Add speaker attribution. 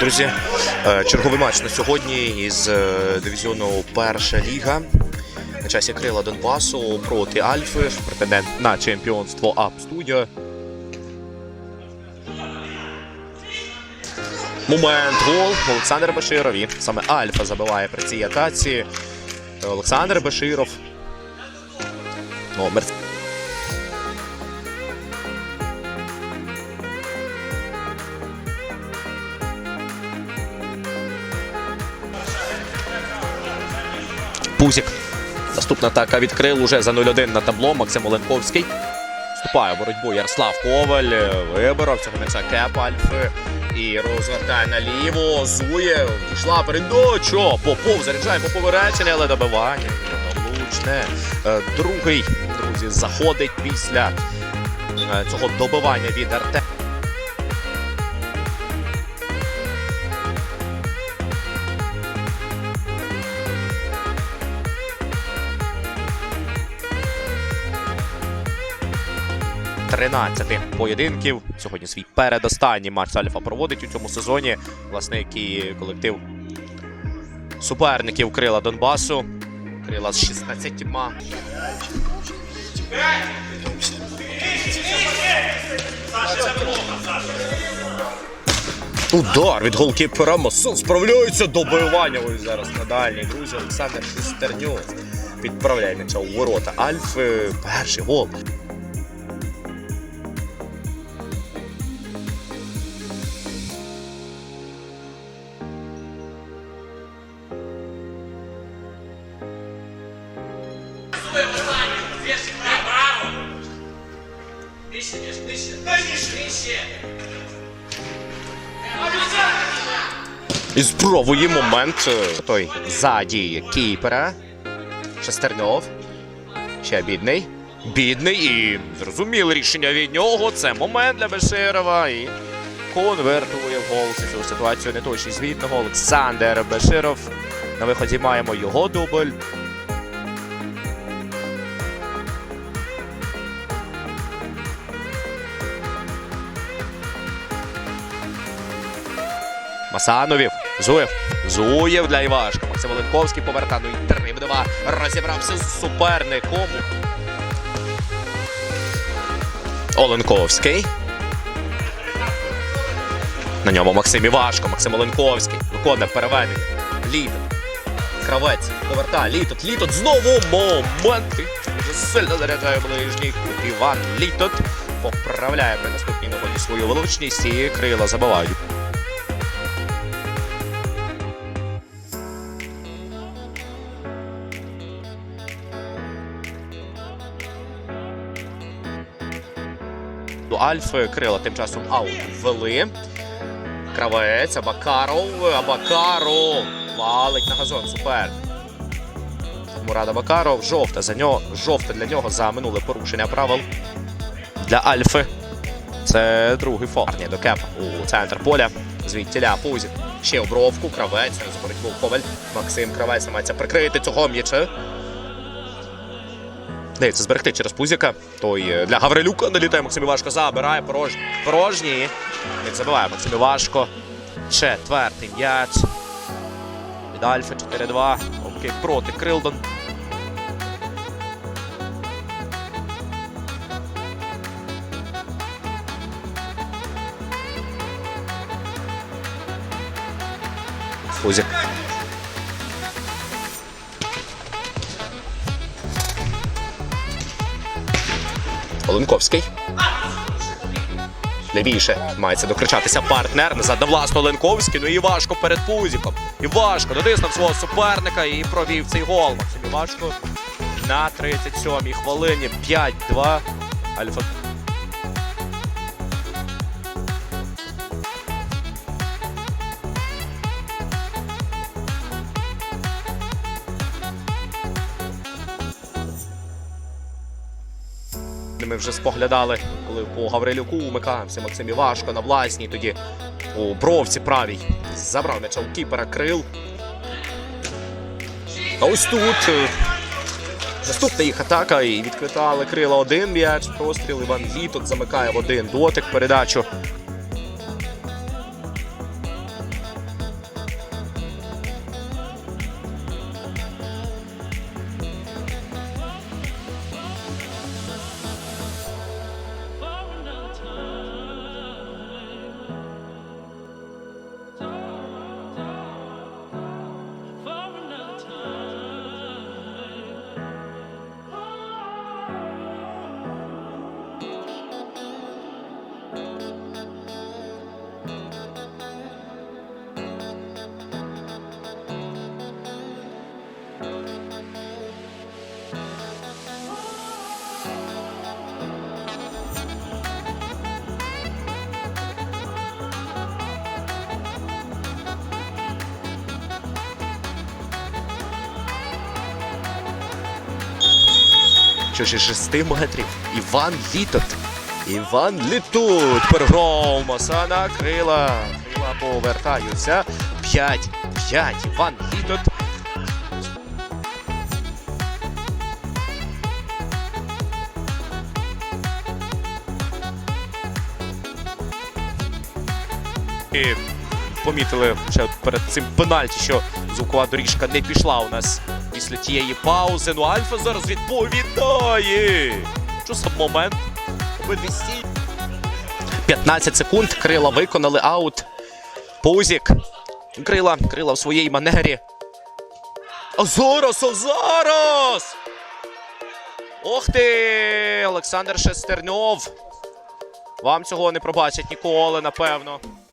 Speaker 1: Друзі, е, черговий матч на сьогодні із е, дивізіону Перша Ліга. На часі крила Донбасу проти Альфи, претендент на чемпіонство АП Студіо. Момент гол Олександр Баширов. І саме Альфа забиває при цій атаці. Олександр Баширов. Номер Пузік. Наступна атака відкрив уже за 0-1 на табло. Максим Оленковський. Вступає в боротьбу Ярослав Коваль. Виборов цього м'яча Кеп Альфи. І розвертає наліво. Зує. Вийшла передача. Попов заряджає по поверечення, але добивання. Влучне. Е, Другий, друзі, заходить після е, цього добивання від Арте. Тринадцяти поєдинків. Сьогодні свій передостанній матч Альфа проводить у цьому сезоні. Власне, який колектив суперників Крила Донбасу. Крила з 16. Удар від голкіпера Масон справляється добивання. Ось зараз на дальній. Друзі, Олександр Шестернюк відправляє м'яча у ворота. Альфи перший гол.
Speaker 2: Нижче.
Speaker 1: І спробує момент. е, Той ззаді кіпера. Шестерньов. Ще бідний. Бідний і зрозуміле рішення від нього. Це момент для Беширова. І конвертує в гол цю ситуацію неточність звітного. Олександр Беширов. На виході маємо його дубль. Масановів. Зуєв. Зуєв для Івашка. Максим Оленковський повертає. Ну і 3 в 2. Розібрався з суперником. Оленковський. На ньому Максим Івашко. Максим Оленковський. Виконує переведення. Літот. Кравець. Повертає. Літот. Літот. Знову момент. Дуже сильно заряджає ближній кут. Іван Літот. Поправляє при наступній нагоді свою величність і крила забивають. Альфи крила тим часом аут ввели. Кравець, Абакаров, Абакаров. Валить на газон. Супер. Мурад Абакаров. Жовта за нього. Жовта для нього за минуле порушення правил. Для Альфи. Це другий форні до кепа у центр поля. Звідтіля Пузік. Ще в бровку. Кравець. За боротьбу Коваль. Максим Кравець намагається прикрити цього м'яча. Дається зберегти через Пузіка. Той е, для Гаврилюка налітає Максим Івашко. Забирає порожній. Порожній. Як забиває Максим Івашко. Четвертий м'яч. Від Альфа 4-2. Окей, проти Крилдон. Пузік. Оленковський. Найбільше мається докричатися партнер. Назад на власно Оленковський. Ну і важко перед Пузіком. І важко дотиснув свого суперника і провів цей гол. Максим Івашко на 37-й хвилині. 5-2. Альфа. Ми вже споглядали, коли по Гаврилюку вмикався Максим Івашко на власній. Тоді у бровці правій забрав м'яча у кіпера крил. А ось тут е, наступна їх атака і відквитали крила один м'яч. Простріл Іван Літот замикає в один дотик передачу. Ж 6 метрів. Іван Літот. Іван Літут. Пергром. Масана. Крила. Крила повертаються. 5. 5. Іван Літот. І помітили ще перед цим пенальті, що звукова доріжка не пішла у нас після тієї паузи. Ну Альфа зараз відповідає. Що за момент? Обидві стій. 15 секунд. Крила виконали аут. Пузік. Крила, крила в своїй манері. А зараз, а зараз! Ох ти! Олександр Шестерньов. Вам цього не пробачать ніколи, напевно.